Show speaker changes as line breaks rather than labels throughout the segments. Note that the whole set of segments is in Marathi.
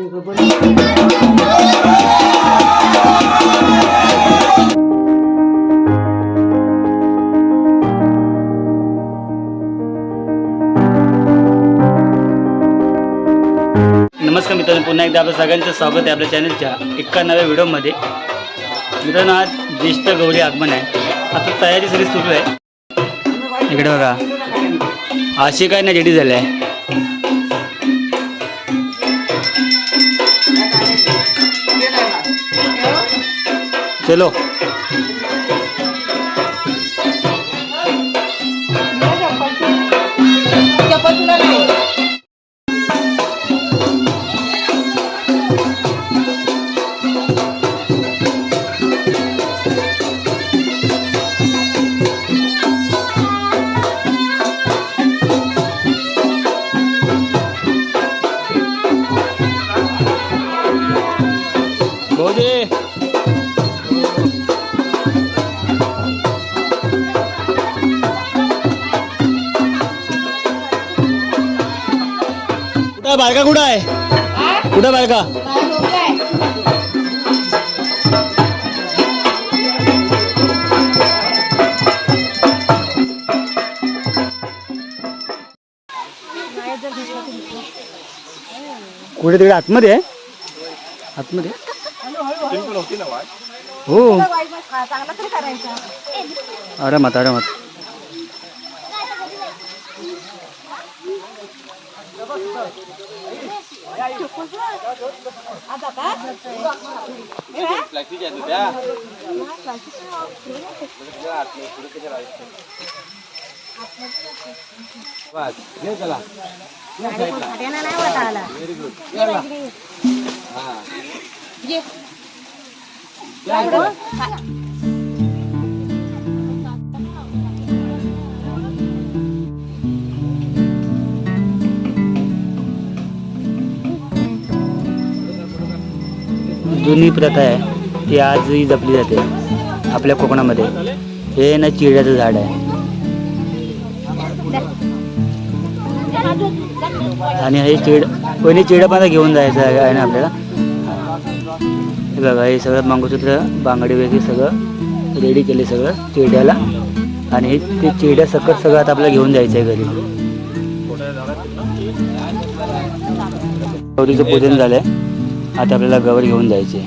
नमस्कार मित्रांनो पुन्हा एकदा आपलं सगळ्यांचं स्वागत आहे आपल्या चॅनलच्या एका नव्या व्हिडिओमध्ये. मित्रांनो आज ज्येष्ठ गौरी आगमन आहे. आता तयारी सगळी सुरू आहे. इकडे बघा. अशी काय नाही रेडी झाली आहे. चलो। भाऊजी बायका कुठं आहे? कुठं बायका कुठे तिकडे? आतमध्ये आहे? आतमध्ये? हो.
चांगला तरी करायचा
आरामात आरामात
भाड्यानं नाही होत आला ये. इकडं.
जुनी प्रथा आहे ती आजही जपली जाते आपल्या कोकणामध्ये. हे ना चिड्याचं झाड आहे. आणि हे चिड कोणी चिड पण घेऊन जायचं आहे ना आपल्याला? हे बघा हे सगळं मंगळसूत्र बांगडी वगैरे सगळं रेडी केले सगळं चिड्याला. आणि हे ते चिड्या सकट सगळं आता आपल्याला घेऊन जायचं आहे घरी. गौरीचं पूजन झालंय. आता आपल्याला गवर घेऊन जायचे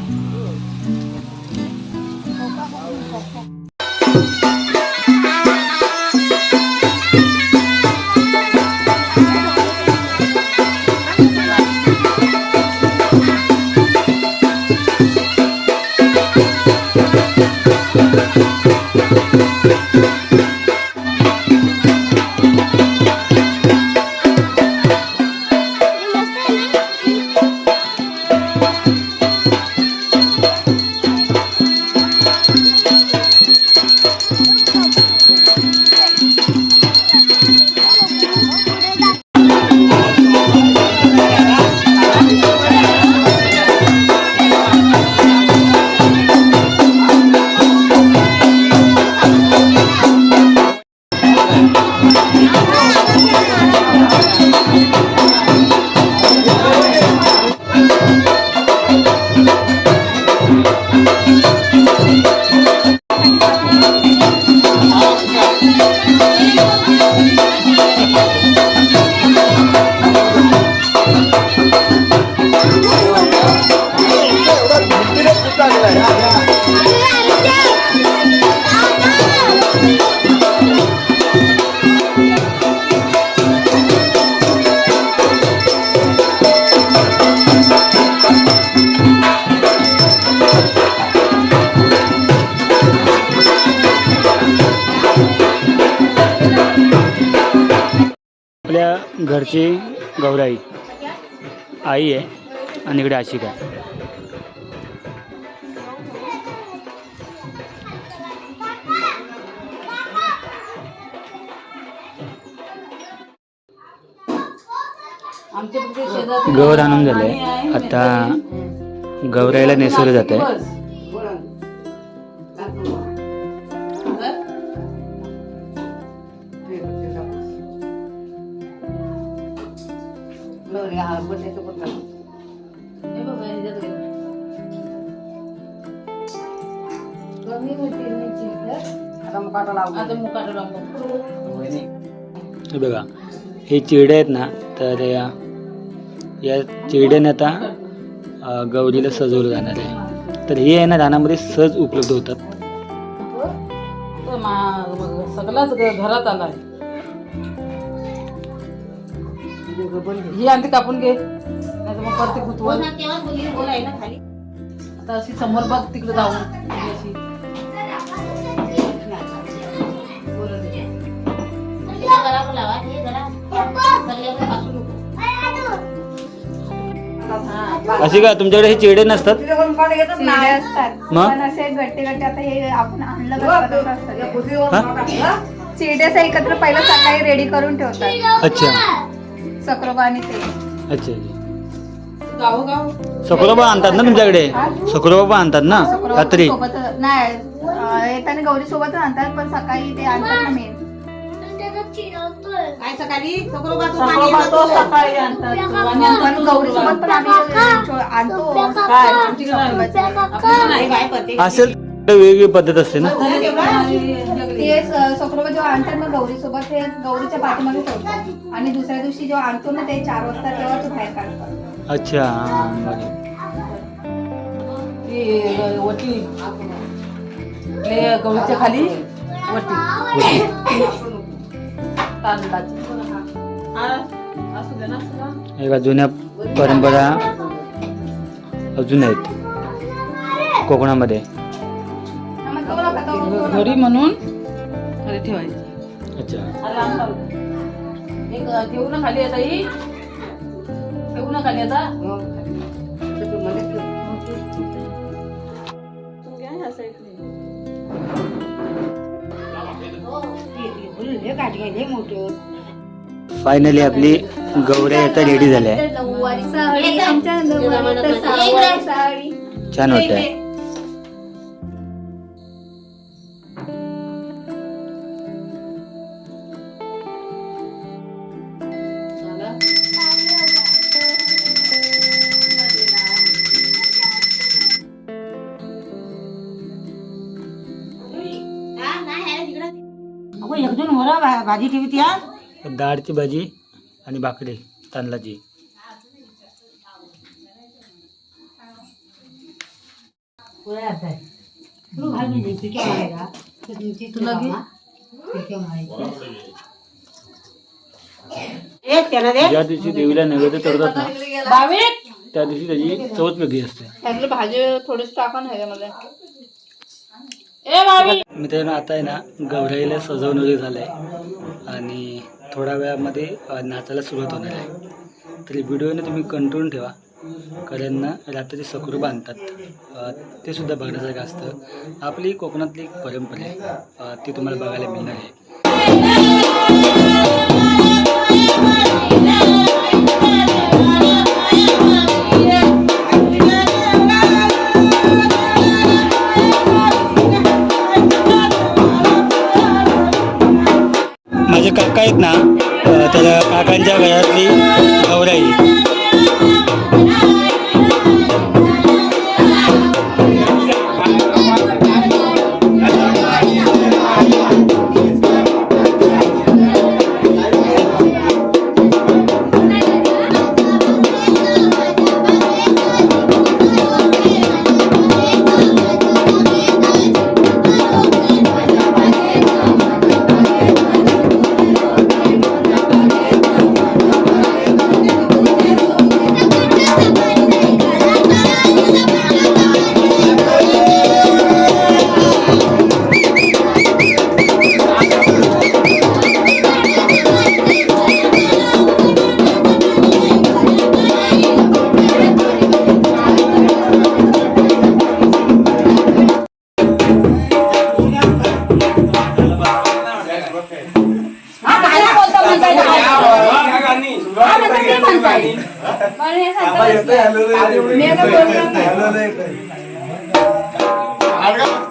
आपल्या घरची गौराई. आई आहे आणि इकडे आशिका. आहे गौर आणून झाले आता गौरायला नेसवलं जात आहे बघा हे चिडे आहेत ना तर या चिरड्याने आता गौरीला सजवलं जाणार आहे. तर हे आहे ना रानामध्ये सहज उपलब्ध होतात.
तर सगळाच घरात आलाय. ही आणते कापून घे. नाही मग परत ते गुतवल आता अशी समोर बघ तिकडे जाऊन. अशी
का तुमच्याकडे हे चिरडे नसतात?
चिरडे असतात.
मग?
पण असे गट्टे गट्टे आता हे आपण आणलं का.
हा?
एकत्र पहिलं सकाळी रेडी करून ठेवतात.
अच्छा.
सक्रोबा आणि ते.
अच्छा
गाव गाव
सकुराबा आणतात ना तुमच्याकडे? सकुराबा आणतात ना?
सक्रोबा
रात्री?
सोबत नाही अं, येताना गौरी सोबत आणतात पण सकाळी ते आणतात ना मेन काय सकाळी?
सगळं सकाळी.
असेल तर वेगळी पद्धत असते ना?
ते सक्रोबा जेव्हा आणतात मग गौरी सोबत ते गौरीच्या पाठीमागे ठेवतात. आणि दुसऱ्या दिवशी जेव्हा आणतो ना ते चार वाजता तेव्हा तो बाहेर काढतात.
अच्छा हा, बरं.
ती ग- वटी ते गवळीच्या खाली वटी. तांदळाची
जुन्या परंपरा अजून आहेत. कोकणामध्ये.
घरी म्हणून घरी ठेवायची.
अच्छा.
ठेवू ना खाली आता ही. ठेवू ना खाली आता.
फायनली आपली गौऱ्या आता रेडी झाल्या. आहे
नऊवारी साडी. आमच्या नऊवारी साडी.
छान वाटतंय
भाजी ठेवती हा
डाळची भाजी आणि भाकरी तांदळाची. ज्या दिवशी देवीला नैवेद्य चढतात ना
भाविक
त्या दिवशी त्याची चवच वेगळी असते.
त्यातलं भाजी थोडीशी टाका ना ह्याच्यामध्ये
ए भाविक
मित्रांनो आता आहे ना गौराईला सजवून वगैरे झालं आहे आणि थोड्या वेळामध्ये नाचायला सुरुवात होणार आहे. तरी व्हिडिओने तुम्ही कंट्रोल ठेवा कारण ना रात्री सकरू बांधतात. ते सुद्धा बघण्यासारखं असतं. आपली कोकणातली एक परंपरा आहे. ती तुम्हाला बघायला मिळणार आहे. आहेत ना अ, त्या काकांच्या घरातली गौराई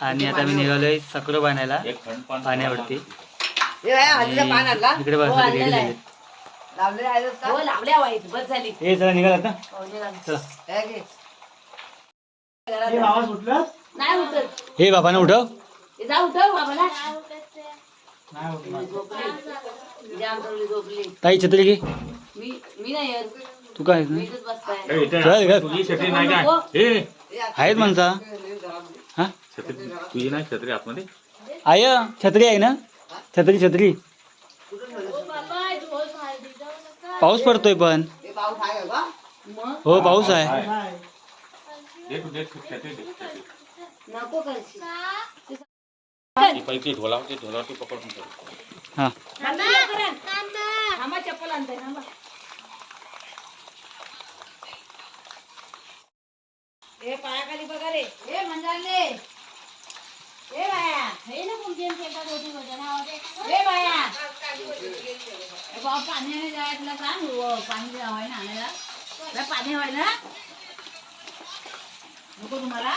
आणि आता मी निघालोय सक्रो बांधायला पाण्यावरती. इकडे
हो झाली.
हे चला निघालात ना
हो, निघाल.
चला.
नाही उठत.
हे उठव.
हे जा उठव
ताई छत्री घे.
येत.
तू काय
हो.
हे.
आहेत हा
छत्री तुझी नाही छत्री आतमध्ये?
आय छत्री आहे ना? छत्री छत्री. पाऊस पडतोय पण. हो पाऊस आहे.
छत्री छत्री. पैकी ढोला होते ढोला तू पकडून
हा.
चप्पल आणताय थांबा. ए पायाखाली बघा रे. ए मंजाले. ए बाया हे ना होती होते ए बाया. ए बाबा पाणी आणायला सांग. हो, पाणी जावाय ना आणायला. तुला पाणी ना? नको तुम्हाला.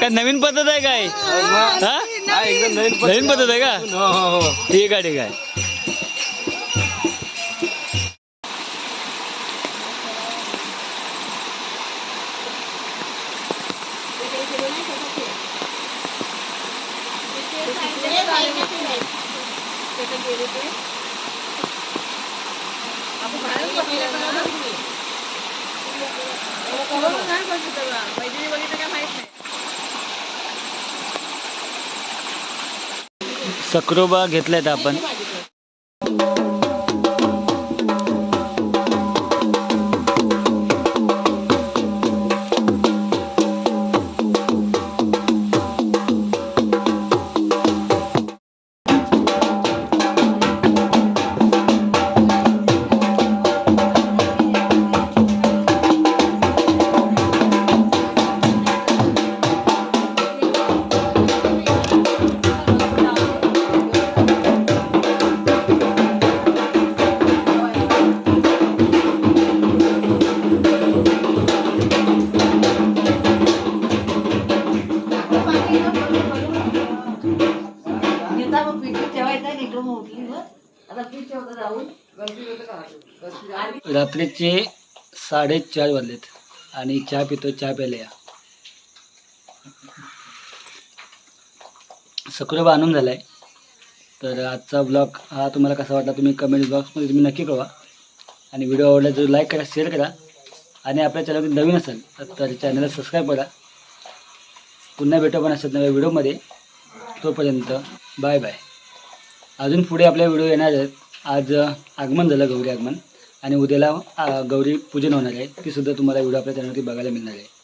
काय नवीन पद्धत आहे काय? हा? नवीन पद्धत. आहे का? ठीक आहे ठीक आहे चक्रोबा घेतल्यात आपण. रात्रीचे साडेचार वाजलेत. आणि चहा पितो चहा प्यायला या. आनंद आणून झालाय. तर आजचा ब्लॉग हा तुम्हाला कसा वाटला तुम्ही कमेंट बॉक्समध्ये तुम्ही नक्की कळवा. आणि व्हिडिओ आवडला जर लाईक करा शेअर करा. आणि आपल्या चॅनलमध्ये नवीन असेल तर चॅनलला सबस्क्राईब करा. पुन्हा भेटू पण असतात नव्या व्हिडिओमध्ये तोपर्यंत बाय बाय अजून पुढे आपले व्हिडिओ येणार आहेत. आज आगमन झालं गौरी आगमन. आणि उद्याला गौरी पूजन होणार आहे. ती सुद्धा तुम्हाला व्हिडिओ आपल्या चॅनलवरती बघायला मिळणार आहे.